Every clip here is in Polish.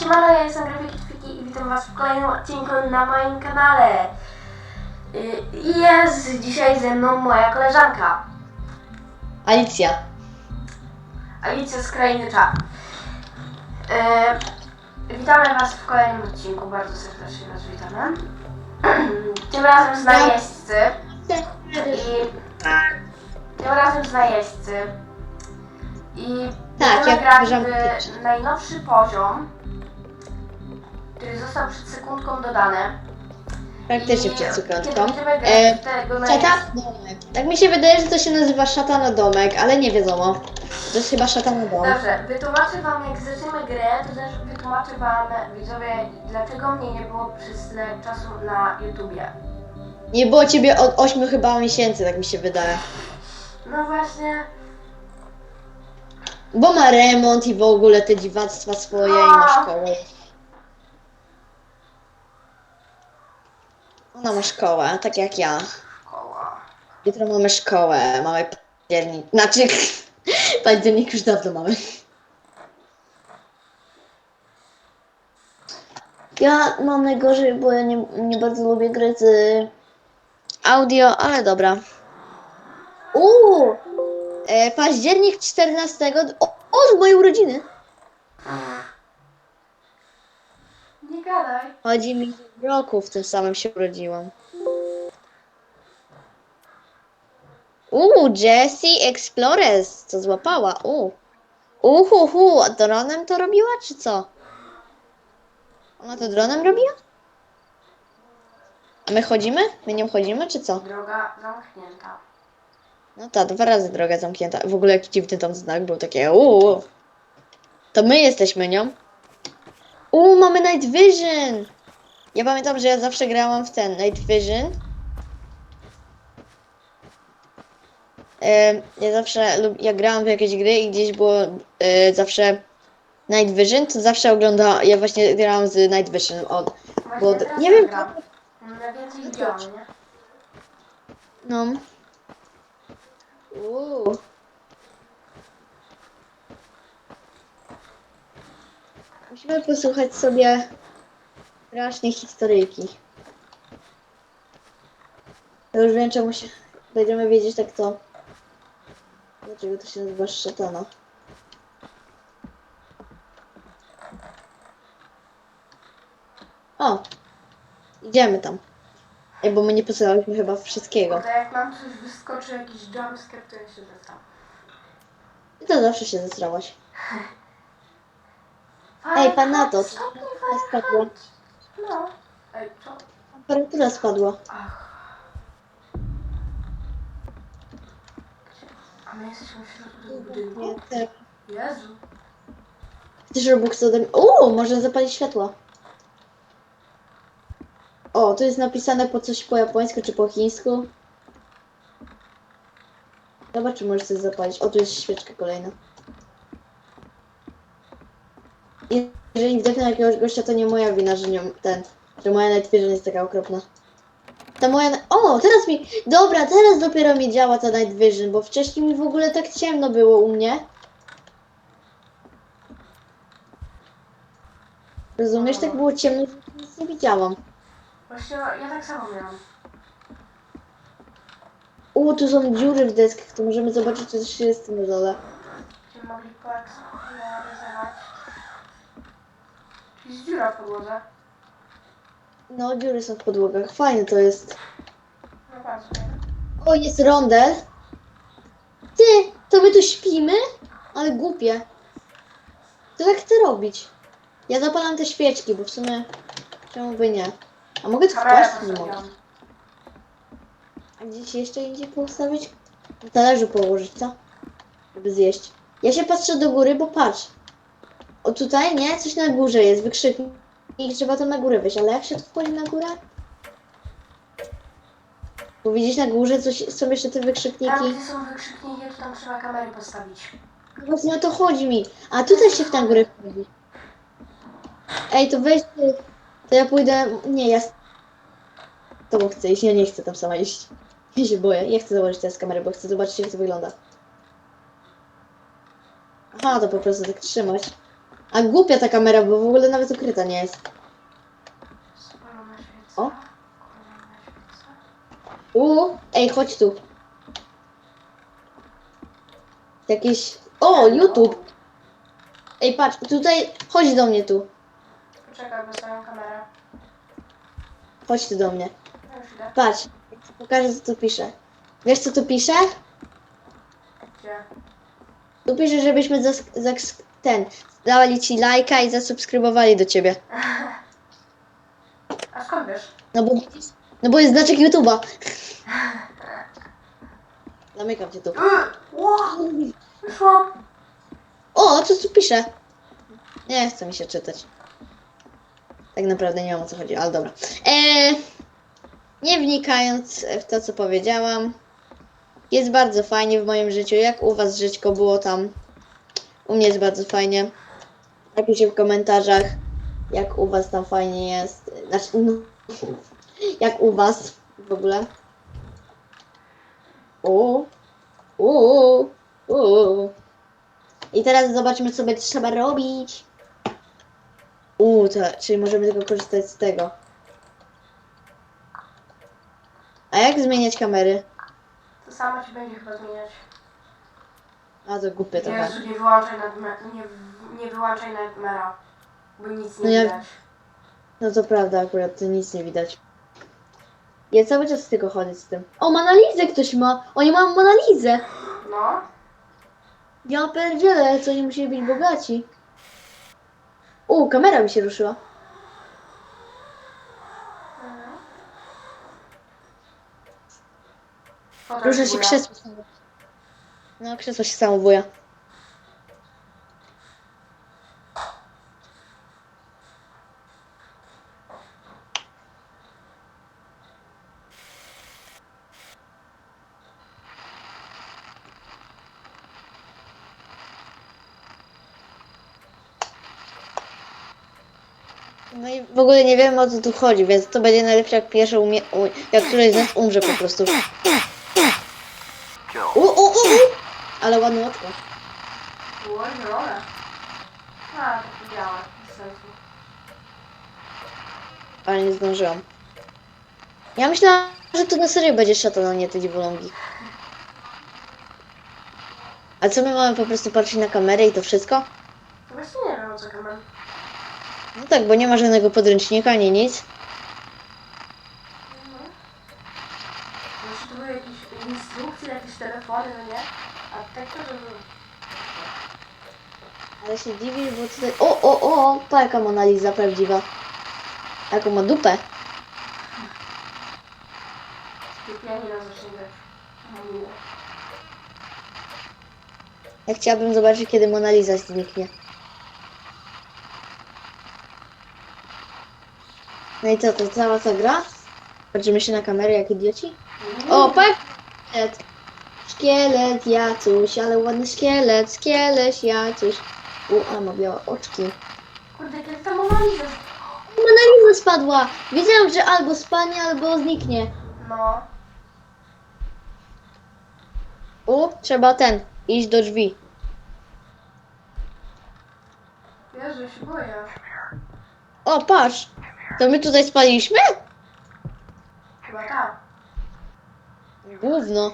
Siemano, ja jestem Grafiki Twiki i witam was w kolejnym odcinku na moim kanale. Y, I jest dzisiaj ze mną moja koleżanka, Alicja. Alicja z Krainy Czar. Y, Witamy was w kolejnym odcinku, bardzo serdecznie was witamy. Tym razem z najeźdźcy. I tym razem z najeźdźcy. I Tak, jak grać najnowszy poziom, który został przed sekundką dodany. Praktycznie I przed kiedy sekundką. będziemy grać E, w tego Szatan domek. Tak mi się wydaje, że to się nazywa szatana domek, ale nie wiadomo. To jest chyba szatana domek. Dobrze, wytłumaczę wam jak zaczniemy grę, to też wytłumaczę wam widzowie, dlaczego mnie nie było przez tyle czasu na YouTubie. Nie było ciebie od 8 chyba miesięcy, tak mi się wydaje. No właśnie, Bo ma remont i w ogóle te dziwactwa swoje i ma szkołę. Ona ma szkołę, tak jak ja. szkoła. Jutro mamy szkołę, mamy październik. Znaczy, październik już dawno mamy. Ja mam najgorzej, bo ja nie, nie bardzo lubię gry z audio, ale dobra. Uuu! E, październik 14. O, o, z mojej urodziny! Gadaj. Chodzi mi w roku, w tym samym się urodziłam. Uuu, Jessie Explores, co złapała, uuu. Uhuhu, a dronem to robiła, czy co? Ona to dronem robiła? A my chodzimy? My nie chodzimy, czy co? Droga zamknięta. No tak, dwa razy droga zamknięta. W ogóle jaki dziwny tam znak był, takie uuu. To my jesteśmy nią. Uuu, mamy Night Vision! Ja pamiętam, że ja zawsze grałam w ten Night Vision. Ja zawsze, lub, jak grałam w jakieś gry i gdzieś było e, zawsze Night Vision, to zawsze oglądałam, ja właśnie grałam z Night Vision. O, Właśnie bo, teraz nie wiem, gram. Widziałam, nie? No. Uuu. Musimy posłuchać sobie strasznie historyjki. To już wiem, czemu się... Będziemy wiedzieć tak to... Dlaczego to się nazywa szatana. O! Idziemy tam. Ej, bo my nie posłuchałyśmy chyba wszystkiego. Bo jak nam coś wyskoczy, jakiś jumpscare, to ja się zesram. Ty to zawsze się zesrałaś. Ej, pan na to, spadła. No. Ej, co? Temperatura spadła. Ach. A my jesteśmy w środku budynku? Nie, tak. Jezu. Chcesz Robux ode mnie? Uuu, można zapalić światła. O, tu jest napisane po coś po japońsku czy po chińsku. Zobacz, czy możesz coś zapalić. O, tu jest świeczka kolejna. I Jeżeli wdechnę jakiegoś gościa, to nie moja wina, że nie ten, że moja Night Vision jest taka okropna. Ta moja... O, teraz mi... Dobra, teraz dopiero mi działa ta Night Vision, bo wcześniej mi w ogóle tak ciemno było u mnie. Rozumiesz, tak było ciemno, że nic nie widziałam. Właśnie ja tak samo miałam. U, tu są dziury w deskach, to możemy zobaczyć, co się jest na dole. Będziemy mogli poeksploryzować. Jest dziura w podłodze. No, dziury są w podłogach. Fajne to jest. No. O, jest rondel. Ty, to my tu śpimy? Ale głupie. To jak chcę robić? Ja zapalam te świeczki, bo w sumie czemu by nie? A mogę tu Kamerę wpaść? Nie mogę. postawiłam. A gdzieś jeszcze indziej postawić? Na talerzu położyć, co? Żeby zjeść. Ja się patrzę do góry, bo patrz. O tutaj, nie? Coś na górze jest, wykrzyknik. I trzeba to na górę wyjść, ale jak się tu wchodzi na górę? Bo widzisz na górze coś, są jeszcze te Tam wykrzykniki. gdzie są wykrzykniki, to tam trzeba kamery postawić. No Właśnie o to chodzi mi. A tutaj się w tę górę wchodzi. Ej, to weź ty. To ja pójdę. Nie, ja. z tobą chcę iść. Ja nie chcę tam sama iść. Ja się boję. Ja chcę założyć teraz kamerę, bo chcę zobaczyć jak to wygląda. Aha, to po prostu tak trzymać. A głupia ta kamera, bo w ogóle nawet ukryta nie jest. O. U, ej, chodź tu. Jakieś... O, YouTube. Ej, patrz, tutaj, chodź do mnie tu. Poczekaj, bo swoją kamerę. Chodź tu do mnie. No już idę. Patrz, pokażę, co tu pisze. Wiesz, co tu pisze? Gdzie? Tu pisze, żebyśmy zas, zas, ten, dali ci lajka i zasubskrybowali do ciebie. A skąd wiesz? No bo, no bo jest znaczek YouTube'a. Zamykam cię tu. Yy, Ło! Wyszłam! O, co tu pisze? Nie chce mi się czytać. Tak naprawdę nie wiem o co chodzi, ale dobra. Eee, nie wnikając w to, co powiedziałam, jest bardzo fajnie w moim życiu. Jak u Was żyćko było tam? U mnie jest bardzo fajnie. Napiszcie w komentarzach, jak u Was tam fajnie jest. Znaczy, no, jak u Was w ogóle. U, u, u. I teraz zobaczmy, co będzie trzeba robić. Uuu, to, czyli możemy tylko korzystać z tego. A jak zmieniać kamery? To samo ci będzie chyba zmieniać. A to głupie trochę. Jezu, nie wyłączaj nadmera. Nie, nie wyłączaj nadmera. Bo nic nie No ja- widać. No to prawda, akurat to nic nie widać. Ja cały czas tylko chodzę z tym. O, Monalizę ktoś ma! Oni mają Monalizę! No. Ja pierdzielę, co oni musieli być bogaci. U, kamera mi się ruszyła. Rusza się krzesło samo. No, krzesło się samo buja. No i w ogóle nie wiem o co tu chodzi, więc to będzie najlepsze jak pierwsze umie... u- jak któryś z nas umrze po prostu. U, u, u, u. Ale ładne oczko. Było zielone. A, białe. Bez sensu. Ale nie zdążyłam. Ja myślałam, że to na serio będzie szatan, a nie te dziwolągi. A co my mamy po prostu patrzeć na kamerę i to wszystko? To właśnie nie wiem o co kamer. No tak, bo nie ma żadnego podręcznika, ani nic. Może to były jakieś instrukcje, jakieś telefony, no nie? A tak to, żeby... Ale się dziwisz, bo tutaj... O, o, o! To jaka Mona Lisa prawdziwa. Jaką ma dupę. Pianino zacznie grać. No miło. Ja chciałabym zobaczyć, kiedy Mona Lisa zniknie. No i co, to cała ta gra? Patrzymy się na kamerę jak idioci? O, pak! Szkielet. Szkielet, Jacuś, ale ładny szkielet, szkielet, Jacuś. U, a ma białe oczki. Kurde, kiedy ta Mona Lisa... Mona Lisa spadła! Wiedziałam, że albo spadnie, albo zniknie. No. U, trzeba ten, iść do drzwi. Jezu, ja się boję. O, patrz! To my tutaj spaliśmy? Chyba tak. Gówno.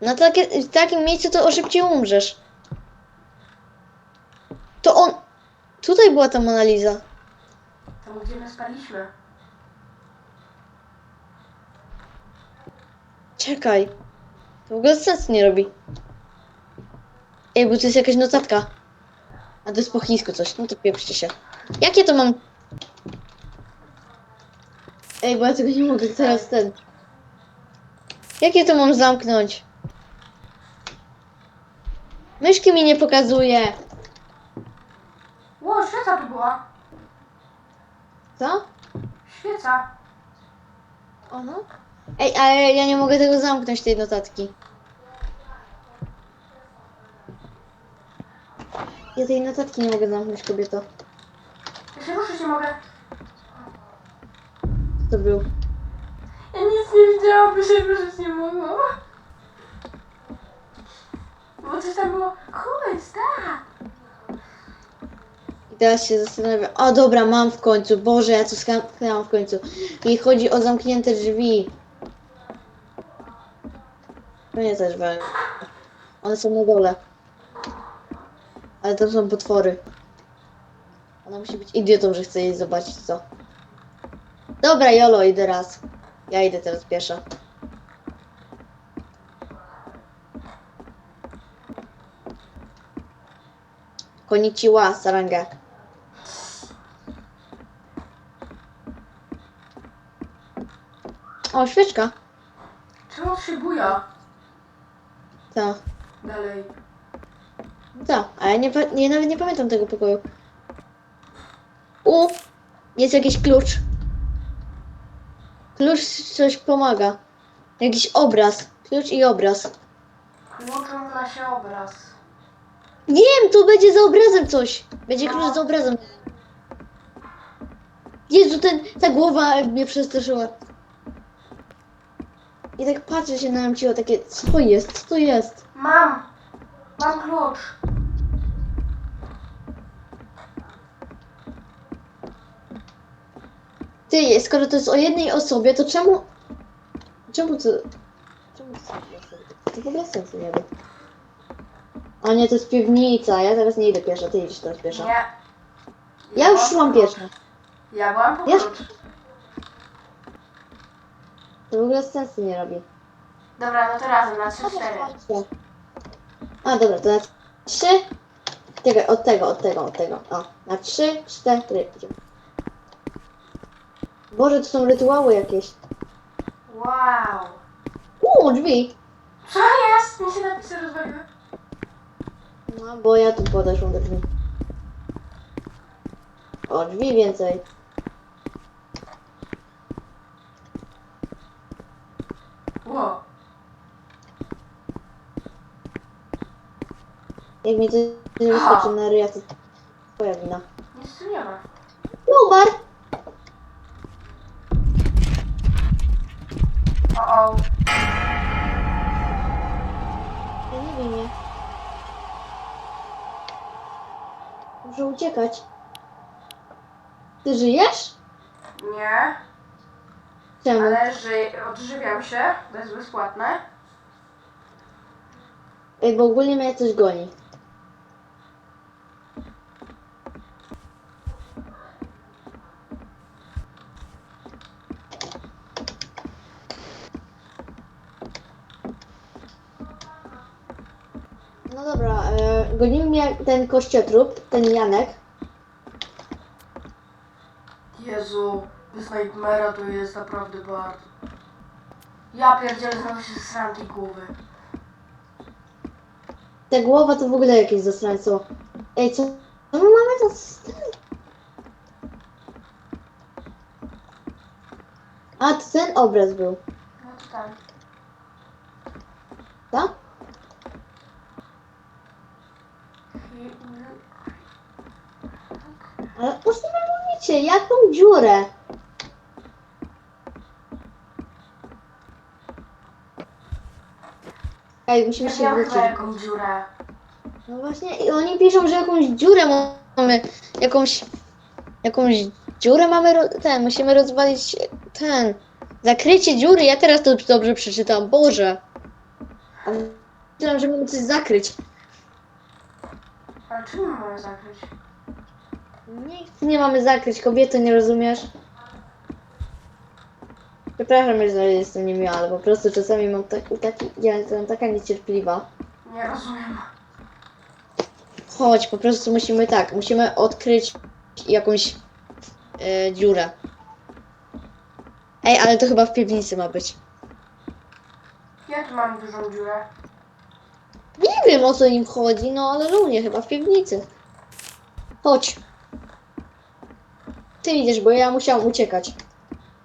Na takie, w takim miejscu to o szybciej umrzesz. To on... Tutaj była ta Mona Lisa. Tam, gdzie my spaliśmy. Czekaj. To w ogóle sensu nie robi. Ej, bo to jest jakaś notatka. A to jest po chińsku coś. No to pieprzcie się. Jakie to mam... Ej, bo ja tego nie mogę teraz ten... Jakie to mam zamknąć? Myszki mi nie pokazuje. Ło, świeca tu była. Co? Świeca. O no. Ej, ale ja nie mogę tego zamknąć, tej notatki. Ja tej notatki nie mogę zamknąć, kobieto. Ja się ruszyć nie mogę. To był? Ja nic nie widziałam, by się ruszyć nie mogło. Bo coś tam było. Chuj, tak. I teraz się zastanawiam, o dobra, mam w końcu, Boże, ja to skapnęłam w końcu. I chodzi o zamknięte drzwi. To nie też wal. One są na dole. Ale to są potwory. Ona musi być idiotą, że chce jej zobaczyć co. Dobra, Jolo, idę raz. Ja idę teraz pieszo. Konnichiwa, saranga. O, świeczka. Czemu się buja? Ta. Dalej. Ta, a ja nie, pa- nie, nawet nie pamiętam tego pokoju. U, jest jakiś klucz. Klucz coś pomaga. Jakiś obraz. Klucz i obraz. Kluczem na się obraz. Wiem, tu będzie za obrazem coś. Będzie klucz za obrazem. Jezu, ten, ta głowa mnie przestraszyła. I tak patrzę się na ciło takie, co jest, co to jest? Mam! Mam klucz. Ty, skoro to jest o jednej osobie, to czemu... Czemu to... Czemu to są? To w ogóle sensu nie ma. A nie, to jest piwnica, ja teraz nie idę pieszo, ty idziesz teraz pieszo. Nie. Ja już szłam pieszo. Ja byłam po Ja-. To w ogóle sensu nie robi. Dobra, no to razem na 3-4. A, dobra, to na trzy. Czekaj, od tego, od tego, od tego. O, na trzy, cztery. idziemy. Boże, to są rytuały jakieś. Wow. Uuu, drzwi. Co jest? Mi się napisy rozwaliły. No, bo ja tu podeszłam do drzwi. O, drzwi więcej. Wow. Jak mi to nie wystarczy na ryja, to twoja wina. Nic tu nie ma. Numer! O, o. Ja nie wiem, nie. Muszę uciekać. Ty żyjesz? Nie. Czemu? Ale ży... odżywiam się. To jest bezpłatne. Ej, bo ogólnie mnie coś goni. No dobra, e, gonił mnie ten kościotrup, ten Janek. Jezu, bez Nightmare'a to jest naprawdę bardzo. Ja pierdzielę, znowu się zesrałem tej głowy. Ta głowa to w ogóle jakieś zasrańco. Ej, co co my mamy za... A, to ten obraz był, No to tam. tak? Ale o co wy mówicie? Jaką dziurę? Ej, musimy się wrócić. chyba jakąś dziurę. No właśnie, i oni piszą, że jakąś dziurę mamy, jakąś, jakąś dziurę mamy, ro- ten, musimy rozwalić ten, zakrycie dziury, ja teraz to dobrze przeczytam, Boże. A Myślałam, że mamy coś zakryć. Ale czym my mamy zakryć? Nic nie mamy zakryć, kobieto, nie rozumiesz? Przepraszam, że jestem niemiła, ale po prostu czasami mam taki, taki ja jestem taka niecierpliwa. Nie rozumiem. Chodź, po prostu musimy tak, musimy odkryć jakąś e, dziurę. Ej, ale to chyba w piwnicy ma być. Ja tu mam dużą dziurę. Nie wiem o co im chodzi, no ale równie chyba w piwnicy. Chodź. Ty idziesz, bo ja musiałam uciekać.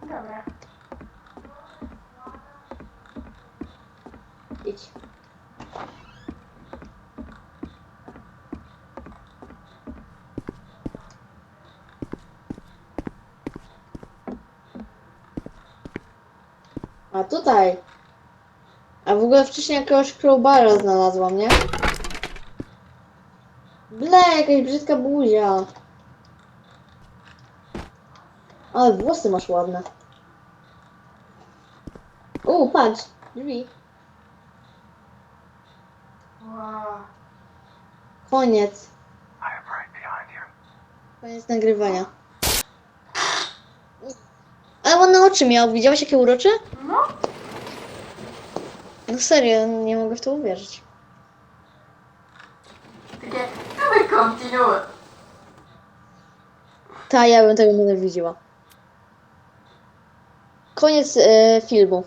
Dobra. Idź. A tutaj. A w ogóle wcześniej jakiegoś crowbara znalazłam, nie? Ble, jakaś brzydka buzia. Ale włosy masz ładne. U, patrz, drzwi. Wow. Koniec. Koniec nagrywania. Ale ładne oczy miał. Widziałeś jakie urocze? No, No serio, nie mogę w to uwierzyć. takie, dawaj kontynuuj. Ta, ja bym tego nienawidziła. Koniec e, filmu.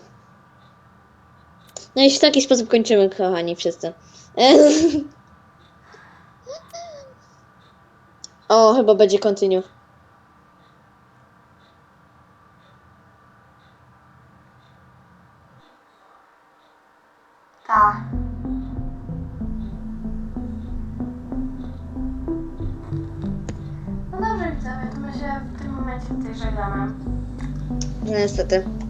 No i w taki sposób kończymy, kochani wszyscy. o, chyba będzie continue. Tak. No dobrze, widzowie, my się w tym momencie tutaj żegnamy. No niestety.